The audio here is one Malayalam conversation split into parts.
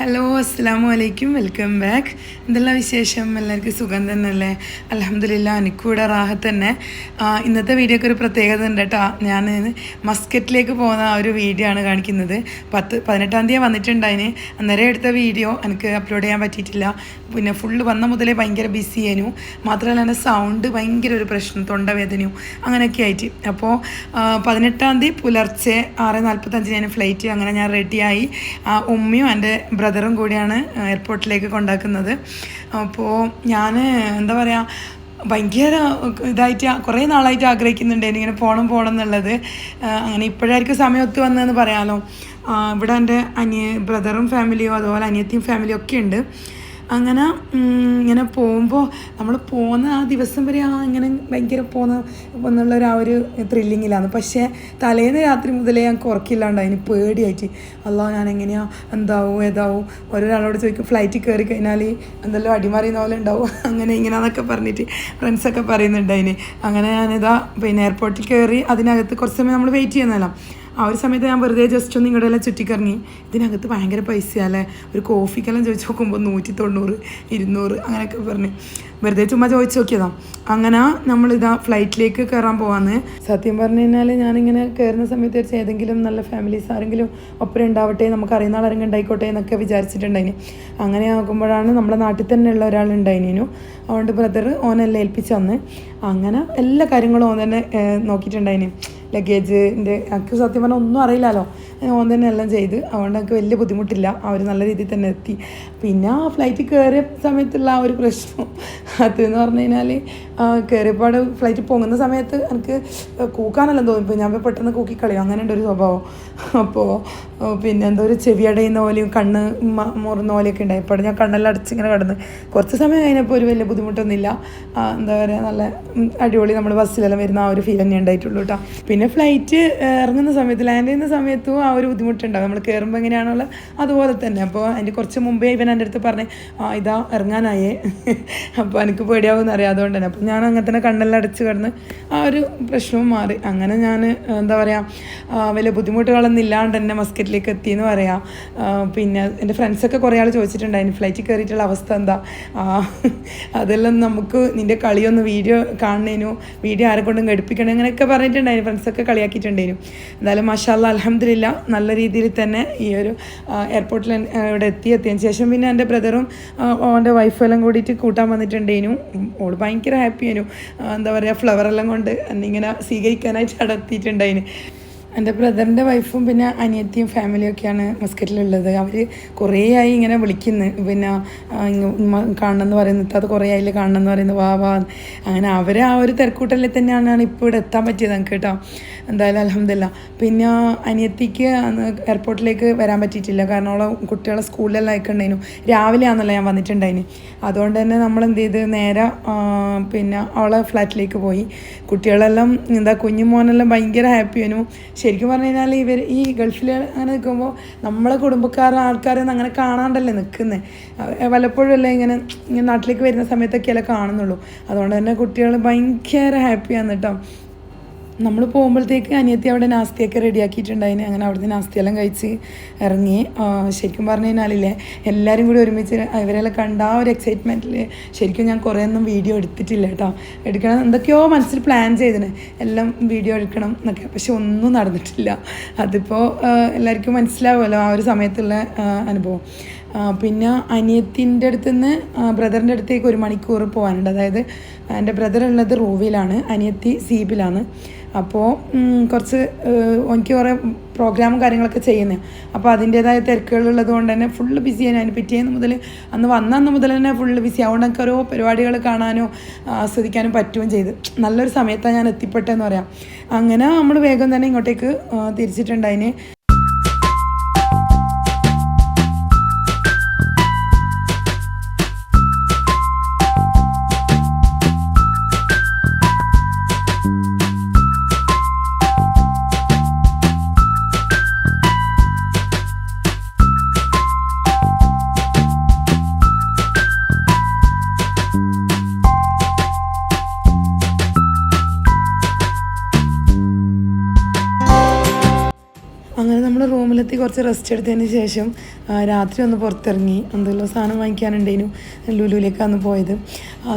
ഹലോ അസ്സാം വലൈക്കും വെൽക്കം ബാക്ക് എന്തെല്ലാം വിശേഷം? എല്ലാവർക്കും സുഖം തന്നെയല്ലേ? അലഹമില്ല എനിക്കൂടെ റാഹത്ത് തന്നെ. ഇന്നത്തെ വീഡിയോക്ക് ഒരു പ്രത്യേകത ഉണ്ട് കേട്ടോ. ഞാൻ മസ്കറ്റിലേക്ക് പോകുന്ന ആ ഒരു വീഡിയോ ആണ് കാണിക്കുന്നത്. പത്ത് പതിനെട്ടാം തീയതി വന്നിട്ടുണ്ടായിന് അന്നേരം എടുത്ത വീഡിയോ എനിക്ക് അപ്ലോഡ് ചെയ്യാൻ പറ്റിയിട്ടില്ല. പിന്നെ ഫുള്ള് വന്ന മുതലേ ഭയങ്കര ബിസി ആയിരുന്നു. മാത്രമല്ല എന്റെ സൗണ്ട് ഭയങ്കര ഒരു പ്രശ്നം തൊണ്ടവേദനയും അങ്ങനെയൊക്കെ ആയിട്ട്. അപ്പോൾ പതിനെട്ടാം തീയതി പുലർച്ചെ ആറ് നാൽപ്പത്തഞ്ചിന് ഞാൻ ഫ്ലൈറ്റ് അങ്ങനെ ഞാൻ റെഡിയായി ഉമ്മയും എന്റെ ബ്രദറും കൂടിയാണ് എയർപോർട്ടിലേക്ക് കൊണ്ടാക്കുന്നത്. അപ്പോൾ ഞാൻ എന്താ പറയുക ഭയങ്കര ഇതായിട്ട് കുറേ നാളായിട്ട് ആഗ്രഹിക്കുന്നുണ്ട് ഇങ്ങനെ പോകണം പോകണം എന്നുള്ളത്. അങ്ങനെ ഇപ്പോഴായിരിക്കും സമയം ഒത്തു വന്നതെന്ന് പറയാമല്ലോ ഇവിടെ എന്റെ അനിയ ബ്രദറും ഫാമിലിയും അതുപോലെ അനിയത്തിയും ഫാമിലിയും ഒക്കെ ഉണ്ട്. അങ്ങനെ ഇങ്ങനെ പോകുമ്പോൾ നമ്മൾ പോകുന്ന ആ ദിവസം വരെ ആ ഇങ്ങനെ ഭയങ്കര പോകുന്ന എന്നുള്ളൊരു ആ ഒരു ത്രില്ലിങ്ങിലാണ്. പക്ഷേ തലേന്ന് രാത്രി മുതലേ ഞങ്ങൾക്ക് ഉറക്കില്ലാണ്ട് അതിന് പേടിയായിട്ട് അല്ല ഞാൻ എങ്ങനെയാണ് എന്താവും? ഏതാവും? ഓരോരാളോട് ചോദിക്കും ഫ്ലൈറ്റിൽ കയറി കഴിഞ്ഞാൽ എന്തെല്ലാം അടിമറിയുന്ന പോലെ ഉണ്ടാവും. അങ്ങനെ ഇങ്ങനെയാന്നൊക്കെ പറഞ്ഞിട്ട് ഫ്രണ്ട്സൊക്കെ പറയുന്നുണ്ട് അതിന്. അങ്ങനെ ഞാനിതാ പിന്നെ എയർപോർട്ടിൽ കയറി അതിനകത്ത് കുറച്ച് സമയം നമ്മൾ വെയിറ്റ് ചെയ്യുന്നതല്ല ആ ഒരു സമയത്ത് ഞാൻ വെറുതെ ജസ്റ്റ് ഒന്ന് ഇങ്ങോട്ട് എല്ലാം ചുറ്റിക്കറങ്ങി. ഇതിനകത്ത് ഭയങ്കര പൈസയല്ലേ? ഒരു കോഫിക്കെല്ലാം ചോദിച്ച് നോക്കുമ്പോൾ നൂറ്റി തൊണ്ണൂറ് ഇരുന്നൂറ് അങ്ങനെയൊക്കെ പറഞ്ഞ്. വെറുതെ ചുമ്മാ ചോദിച്ചു നോക്കിയതാ. അങ്ങനെ നമ്മളിതാ ഫ്ലൈറ്റിലേക്ക് കയറാൻ പോവാന്ന്. സത്യം പറഞ്ഞു കഴിഞ്ഞാൽ ഞാനിങ്ങനെ കയറുന്ന സമയത്ത് വെച്ച് ഏതെങ്കിലും നല്ല ഫാമിലീസ് ആരെങ്കിലും ഒപ്പം ഉണ്ടാവട്ടെ നമുക്ക് അറിയുന്ന ആളെങ്കിലും ഉണ്ടായിക്കോട്ടെ എന്നൊക്കെ വിചാരിച്ചിട്ടുണ്ടായിന്. അങ്ങനെ ആകുമ്പോഴാണ് നമ്മുടെ നാട്ടിൽ തന്നെ ഉള്ള ഒരാൾ ഉണ്ടായിനു അതുകൊണ്ട് ബ്രദർ ഓനെല്ലാം ഏൽപ്പിച്ച് തന്ന്. അങ്ങനെ എല്ലാ കാര്യങ്ങളും ഓൻ തന്നെ നോക്കിയിട്ടുണ്ടായിന്. ലഗേജിന്റെ എനിക്ക് സത്യം പറഞ്ഞാൽ ഒന്നും അറിയില്ലല്ലോ ഓൻ തന്നെ എല്ലാം ചെയ്ത്. അതുകൊണ്ട് എനിക്ക് വലിയ ബുദ്ധിമുട്ടില്ല. അവർ നല്ല രീതിയിൽ തന്നെ എത്തി. പിന്നെ ആ ഫ്ലൈറ്റിൽ കയറിയ സമയത്തുള്ള ആ ഒരു പ്രശ്നം. അത് എന്ന് പറഞ്ഞു കഴിഞ്ഞാൽ കയറിയപ്പാട് ഫ്ലൈറ്റ് പോകുന്ന സമയത്ത് എനിക്ക് കൂക്കാനെല്ലാം തോന്നി. ഇപ്പോൾ ഞാൻ പെട്ടെന്ന് കൂക്കിക്കളയും അങ്ങനെ ഉണ്ട് ഒരു സ്വഭാവം അപ്പോൾ പിന്നെ എന്തോ ഒരു ചെവി അടയുന്ന പോലെയും കണ്ണ് മുറുന്ന പോലെയൊക്കെ ഉണ്ടായി. ഇപ്പോൾ ഞാൻ കണ്ണെല്ലാം അടച്ചിങ്ങനെ കിടന്ന്. കുറച്ച് സമയം കഴിഞ്ഞപ്പോൾ ഒരു വലിയ ബുദ്ധിമുട്ടൊന്നുമില്ല. എന്താ പറയുക നല്ല അടിപൊളി നമ്മൾ ബസ്സിലെല്ലാം വരുന്ന ആ ഒരു ഫീൽ തന്നെ ഉണ്ടായിട്ടുള്ളൂ കേട്ടോ പിന്നെ ഫ്ലൈറ്റ് ഇറങ്ങുന്ന സമയത്ത് ലാൻഡ് ചെയ്യുന്ന സമയത്തും ആ ഒരു ബുദ്ധിമുട്ടുണ്ടാവും. നമ്മൾ കയറുമ്പോൾ എങ്ങനെയാണുള്ള അതുപോലെ തന്നെ. അപ്പോൾ അതിന്റെ കുറച്ച് മുമ്പേ ഇവൻ എന്റെ അടുത്ത് പറഞ്ഞ് ആ ഇതാ ഇറങ്ങാനായേ. അപ്പോൾ എനിക്ക് പേടിയാവുമെന്ന് അറിയാം. അതുകൊണ്ട് തന്നെ. അപ്പോൾ ഞാൻ അങ്ങനെ തന്നെ കണ്ണെല്ലാം അടച്ച് കിടന്ന് ആ ഒരു പ്രശ്നവും മാറി. അങ്ങനെ ഞാൻ എന്താ പറയുക വലിയ ബുദ്ധിമുട്ടുകളൊന്നും ഇല്ലാണ്ട് തന്നെ മസ്കറ്റിലേക്ക് എത്തിയെന്ന് പറയാം. പിന്നെ എന്റെ ഫ്രണ്ട്സൊക്കെ കുറേ ആൾ ചോദിച്ചിട്ടുണ്ടായിരുന്നു ഫ്ലൈറ്റിൽ കയറിയിട്ടുള്ള അവസ്ഥ എന്താ? അതെല്ലാം നമുക്ക് നിന്റെ കളിയൊന്ന് വീഡിയോ കാണുന്നതിനു വീഡിയോ ആരെ കൊണ്ടും ഘടിപ്പിക്കണം അങ്ങനെയൊക്കെ പറഞ്ഞിട്ടുണ്ടായിരുന്നു. ഫ്രണ്ട്സൊക്കെ കളിയാക്കിയിട്ടുണ്ടായിരുന്നു എന്തായാലും മഷാല്ല അലഹമില്ല നല്ല രീതിയിൽ തന്നെ ഈ ഒരു എയർപോർട്ടിൽ ഇവിടെ എത്തി എത്തിയതിന് ശേഷം പിന്നെ എന്റെ ബ്രദറും അവന്റെ വൈഫും എല്ലാം കൂടിയിട്ട് കൂട്ടാൻ വന്നിട്ടുണ്ടേനു. ഓൾ ഭയങ്കര ഹാപ്പിയായിരുന്നു എന്താ പറയുക ഫ്ലവറെല്ലാം കൊണ്ട് എന്നിങ്ങനെ സ്വീകരിക്കാനായിട്ട് അവിടെ എത്തിയിട്ടുണ്ടായിന് എന്റെ ബ്രദറിന്റെ വൈഫും പിന്നെ അനിയത്തിയും ഫാമിലിയൊക്കെയാണ് മസ്കറ്റിലുള്ളത്. അവർ കുറേ ആയി ഇങ്ങനെ വിളിക്കുന്നു. പിന്നെ കാണണമെന്ന് പറയുന്നത് അത് കുറേ ആയില്ല കാണണമെന്ന് പറയുന്നത് വാ വാ. അങ്ങനെ അവർ ആ ഒരു തിരക്കൂട്ടലിൽ തന്നെയാണ് ഇപ്പോൾ ഇവിടെ എത്താൻ പറ്റിയത് നമുക്ക് കേട്ടോ. എന്തായാലും അലഹമില്ല പിന്നെ അനിയത്തിക്ക് എയർപോർട്ടിലേക്ക് വരാൻ പറ്റിയിട്ടില്ല. കാരണം അവളെ കുട്ടികളെ സ്കൂളിലെല്ലാം അയക്കണ്ടായിരുന്നു രാവിലെ ആണെന്നല്ല ഞാൻ വന്നിട്ടുണ്ടായിന്. അതുകൊണ്ട് തന്നെ നമ്മൾ എന്ത് ചെയ്ത്? നേരെ പിന്നെ അവളെ ഫ്ലാറ്റിലേക്ക് പോയി. കുട്ടികളെല്ലാം എന്താ കുഞ്ഞു മോനെല്ലാം ഭയങ്കര ഹാപ്പി ആയിരുന്നു ശരിക്കും പറഞ്ഞു കഴിഞ്ഞാൽ ഇവർ ഈ ഗൾഫിൽ അങ്ങനെ നിൽക്കുമ്പോൾ നമ്മളെ കുടുംബക്കാരുടെ ആൾക്കാരൊന്നും അങ്ങനെ കാണാണ്ടല്ലേ നിൽക്കുന്നത് വല്ലപ്പോഴും അല്ലേ ഇങ്ങനെ ഇങ്ങനെ നാട്ടിലേക്ക് വരുന്ന സമയത്തൊക്കെ സമയത്തൊക്കെയല്ലേ കാണുന്നുള്ളൂ. അതുകൊണ്ട് തന്നെ കുട്ടികൾ ഭയങ്കര ഹാപ്പിയാണ് കേട്ടോ. നമ്മൾ പോകുമ്പോഴത്തേക്ക് അനിയത്തി അവിടെ നാസ്തിയൊക്കെ റെഡിയാക്കിയിട്ടുണ്ടായിന്. അങ്ങനെ അവിടുന്ന് നാസ്തിയെല്ലാം കഴിച്ച് ഇറങ്ങി. ശരിക്കും പറഞ്ഞു കഴിഞ്ഞാലില്ലേ എല്ലാവരും കൂടി ഒരുമിച്ച് ഇവരെല്ലാം കണ്ട ആ ഒരു എക്സൈറ്റ്മെന്റിൽ ശരിക്കും ഞാൻ കുറേ ഒന്നും വീഡിയോ എടുത്തിട്ടില്ല കേട്ടോ. എടുക്കണം എന്തൊക്കെയോ മനസ്സിൽ പ്ലാൻ ചെയ്തിന്. എല്ലാം വീഡിയോ എടുക്കണം എന്നൊക്കെ. പക്ഷെ ഒന്നും നടന്നിട്ടില്ല. അതിപ്പോൾ എല്ലാവർക്കും മനസ്സിലാവുമല്ലോ ആ ഒരു സമയത്തുള്ള അനുഭവം. പിന്നെ അനിയത്തിന്റെ അടുത്ത് നിന്ന് ബ്രദറിന്റെ അടുത്തേക്ക് ഒരു മണിക്കൂർ പോകാനുണ്ട്. അതായത് എന്റെ ബ്രദർ ഉള്ളത് റൂവിലാണ് അനിയത്തി സീബിലാണ്. അപ്പോൾ കുറച്ച് എനിക്ക് കുറേ പ്രോഗ്രാമും കാര്യങ്ങളൊക്കെ ചെയ്യുന്നത് അപ്പോൾ അതിന്റേതായ തിരക്കുകളുള്ളത് കൊണ്ട് തന്നെ ഫുള്ള് ബിസിയാണ് ഞാൻ പിറ്റേന്ന് മുതൽ അന്ന് വന്ന മുതൽ തന്നെ ഫുള്ള് ബിസി അതുകൊണ്ട് എനിക്ക് ഓരോ പരിപാടികൾ കാണാനോ ആസ്വദിക്കാനും പറ്റുകയും ചെയ്ത്. നല്ലൊരു സമയത്താണ് ഞാൻ എത്തിപ്പെട്ടതെന്ന് പറയാം. അങ്ങനെ നമ്മൾ വേഗം തന്നെ ഇങ്ങോട്ടേക്ക് തിരിച്ചിട്ടുണ്ട്. തിരിച്ചിട്ടുണ്ടായിന് റൂമിലെത്തി കുറച്ച് റെസ്റ്റ് എടുത്തതിന് ശേഷം രാത്രി ഒന്ന് പുറത്തിറങ്ങി എന്തെല്ലാം സാധനം വാങ്ങിക്കാനുണ്ടേനു ലുലുവിലേക്കാണ് പോയത്.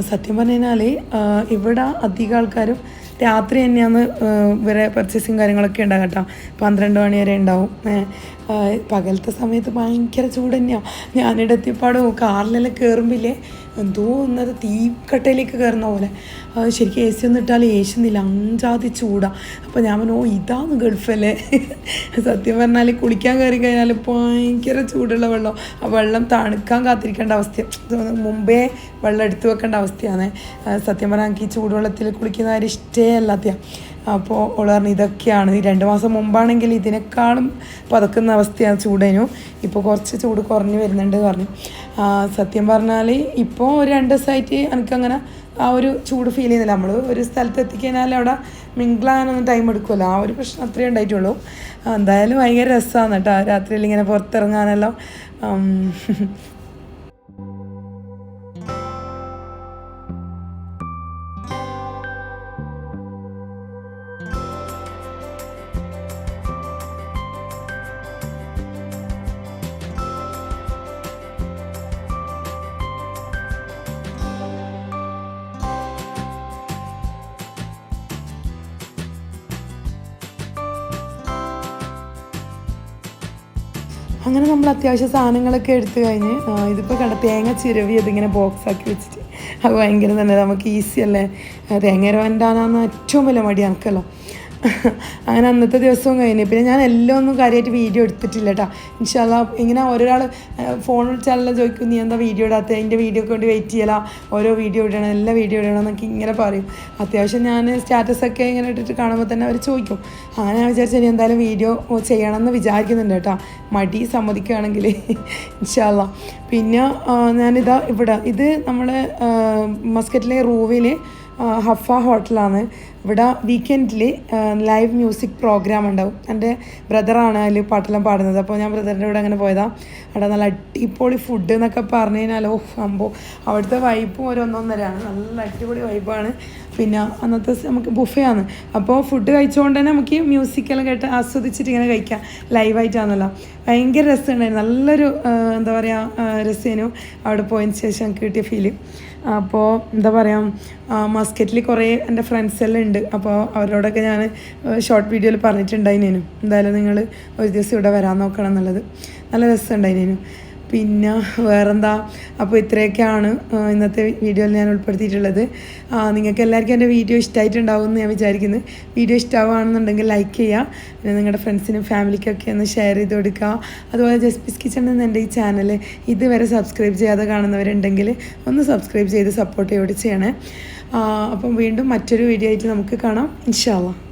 സത്യം പറഞ്ഞു കഴിഞ്ഞാൽ ഇവിടെ അധികം ആൾക്കാരും രാത്രി തന്നെയാണ് ഇവരെ പർച്ചേസിങ് കാര്യങ്ങളൊക്കെ ഉണ്ടാകും കേട്ടോ. പന്ത്രണ്ട് മണി വരെ ഉണ്ടാവും. പകലത്തെ സമയത്ത് ഭയങ്കര ചൂട് തന്നെയാണ് ഞാനിവിടെ എത്തിയപ്പാടും കാറിലെല്ലാം കയറുമ്പില്ലേ എന്തോ ഒന്നത് തീക്കട്ടയിലേക്ക് കയറുന്ന പോലെ. ശരിക്കും എ സി ഒന്നും ഇട്ടാൽ ഏശുന്നില്ല അഞ്ചാതി ചൂടാ. അപ്പോൾ ഞാൻ പറഞ്ഞു ഓ ഇതാണ് ഗൾഫല്ലേ സത്യം പറഞ്ഞാൽ കുളിക്കാൻ കയറി കഴിഞ്ഞാൽ ഭയങ്കര ചൂടുള്ള വെള്ളം. ആ വെള്ളം തണുക്കാൻ കാത്തിരിക്കേണ്ട അവസ്ഥ. മുമ്പേ വെള്ളം എടുത്തു വെക്കേണ്ട അവസ്ഥയാണ്. സത്യം പറഞ്ഞാൽ എനിക്ക് ഈ ചൂടുവെള്ളത്തിൽ കുളിക്കുന്ന കാര്യം ഇഷ്ടേ അല്ലാത്തയാണ് അപ്പോൾ ഓൾ പറഞ്ഞു ഇതൊക്കെയാണ്. രണ്ട് മാസം മുമ്പാണെങ്കിൽ ഇതിനേക്കാളും പതക്കുന്ന അവസ്ഥയാണ് ചൂടേനു. ഇപ്പോൾ കുറച്ച് ചൂട് കുറഞ്ഞു വരുന്നുണ്ട് പറഞ്ഞു. സത്യം പറഞ്ഞാൽ ഇപ്പോൾ ഒരു രണ്ട് ദിവസമായിട്ട് എനിക്കങ്ങനെ ആ ഒരു ചൂട് ഫീൽ ചെയ്യുന്നില്ല. നമ്മൾ ഒരു സ്ഥലത്ത് എത്തിക്കഴിഞ്ഞാൽ അവിടെ മിങ്കിളാകാനൊന്നും ടൈം എടുക്കുമല്ലോ ആ ഒരു പ്രശ്നം അത്രയേ ഉണ്ടായിട്ടുള്ളൂ. എന്തായാലും ഭയങ്കര രസമാണ് കേട്ടോ. രാത്രിയിൽ ഇങ്ങനെ പുറത്തിറങ്ങാനെല്ലാം. അങ്ങനെ നമ്മൾ അത്യാവശ്യം സാധനങ്ങളൊക്കെ എടുത്തു കഴിഞ്ഞ് ഇതിപ്പോൾ കണ്ട തേങ്ങ ചിരവി അതിങ്ങനെ ബോക്സാക്കി വെച്ചിട്ട്. അത് ഭയങ്കര തന്നെ നമുക്ക് ഈസി അല്ലേ? തേങ്ങ രവണ്ടാനാന്ന് ഏറ്റവും വലിയ മടി എനിക്കല്ലോ. അങ്ങനെ അന്നത്തെ ദിവസവും കഴിഞ്ഞു. പിന്നെ ഞാൻ എല്ലാം ഒന്നും കാര്യമായിട്ട് വീഡിയോ എടുത്തിട്ടില്ല കേട്ടോ ഇൻഷാല്ല ഇങ്ങനെ ഓരോരാൾ ഫോണിൽ വിളിച്ചാലെല്ലാം ചോദിക്കും നീ എന്താ വീഡിയോ ഇടാത്ത? എന്റെ വീഡിയോ കൊണ്ട് വെയിറ്റ് ചെയ്യല? ഓരോ വീഡിയോ ഇടണം എല്ലാ വീഡിയോ ഇടണം എന്നൊക്കെ ഇങ്ങനെ പറയും. അത്യാവശ്യം ഞാൻ സ്റ്റാറ്റസൊക്കെ ഇങ്ങനെ ഇട്ടിട്ട് കാണുമ്പോൾ തന്നെ അവർ ചോദിക്കും. അങ്ങനെ ഞാൻ വിചാരിച്ചു ഇനി എന്തായാലും വീഡിയോ ചെയ്യണം എന്ന് വിചാരിക്കുന്നുണ്ട് കേട്ടോ മടി സമ്മതിക്കുകയാണെങ്കിൽ ഇൻഷാല്ല പിന്നെ ഞാനിതാ ഇവിടെ ഇത് നമ്മൾ മസ്കറ്റിലെ റൂവിൽ ഹഫ ഹോട്ടലാണ്. ഇവിടെ വീക്കെൻഡിൽ ലൈവ് മ്യൂസിക് പ്രോഗ്രാം ഉണ്ടാവും. എന്റെ ബ്രദറാണ് അതിൽ പാട്ടെല്ലാം പാടുന്നത്. അപ്പോൾ ഞാൻ ബ്രദറിന്റെ കൂടെ അങ്ങനെ പോയതാണ് അവിടെ നല്ല അടിപൊളി ഫുഡ് എന്നൊക്കെ പറഞ്ഞു കഴിഞ്ഞാൽ ഓ അമ്പോ. അവിടുത്തെ വൈബും ഒരു ഒന്നൊന്നരയാണ് നല്ല അടിപൊളി വൈബാണ് പിന്നെ അന്നത്തെ നമുക്ക് ബുഫയാണ് അപ്പോൾ ഫുഡ് കഴിച്ചുകൊണ്ട് തന്നെ നമുക്ക് മ്യൂസിക്കെല്ലാം കേട്ട് ആസ്വദിച്ചിട്ട് ഇങ്ങനെ കഴിക്കാം. ലൈവായിട്ടാണല്ലോ ഭയങ്കര രസമുണ്ടായിരുന്നു. നല്ലൊരു എന്താ പറയുക രസേനു അവിടെ പോയതിന് ശേഷം കിട്ടിയ ഫീൽ അപ്പോൾ എന്താ പറയുക മസ്കറ്റിൽ കുറേ എന്റെ ഫ്രണ്ട്സ് എല്ലാം ഉണ്ട്. അപ്പോൾ അവരോടൊക്കെ ഞാൻ ഷോർട്ട് വീഡിയോയിൽ പറഞ്ഞിട്ടുണ്ടായിനേനു. എന്തായാലും നിങ്ങൾ ഒരു ദിവസം ഇവിടെ വരാൻ നോക്കണം എന്നുള്ളത്. നല്ല രസമുണ്ടായിനേനു. പിന്നെ വേറെന്താ? അപ്പോൾ ഇത്രയൊക്കെയാണ് ഇന്നത്തെ വീഡിയോയിൽ ഞാൻ ഉൾപ്പെടുത്തിയിട്ടുള്ളത്. നിങ്ങൾക്ക് എല്ലാവർക്കും എന്റെ വീഡിയോ ഇഷ്ടമായിട്ടുണ്ടാവും എന്ന് ഞാൻ വിചാരിക്കുന്നു. വീഡിയോ ഇഷ്ടമാവുകയാണെന്നുണ്ടെങ്കിൽ ലൈക്ക് ചെയ്യുക. പിന്നെ നിങ്ങളുടെ ഫ്രണ്ട്സിനും ഫാമിലിക്കൊക്കെ ഒന്ന് ഷെയർ ചെയ്ത് കൊടുക്കുക. അതുപോലെ ജസ്പിസ് കിച്ചൺ എന്ന എന്റെ ഈ ചാനൽ ഇതുവരെ സബ്സ്ക്രൈബ് ചെയ്യാതെ കാണുന്നവരുണ്ടെങ്കിൽ ഒന്ന് സബ്സ്ക്രൈബ് ചെയ്ത് സപ്പോർട്ട് ചെയ്യോട് ചെയ്യണേ അപ്പം വീണ്ടും മറ്റൊരു വീഡിയോ ആയിട്ട് നമുക്ക് കാണാം. ഇൻഷാല്ലാ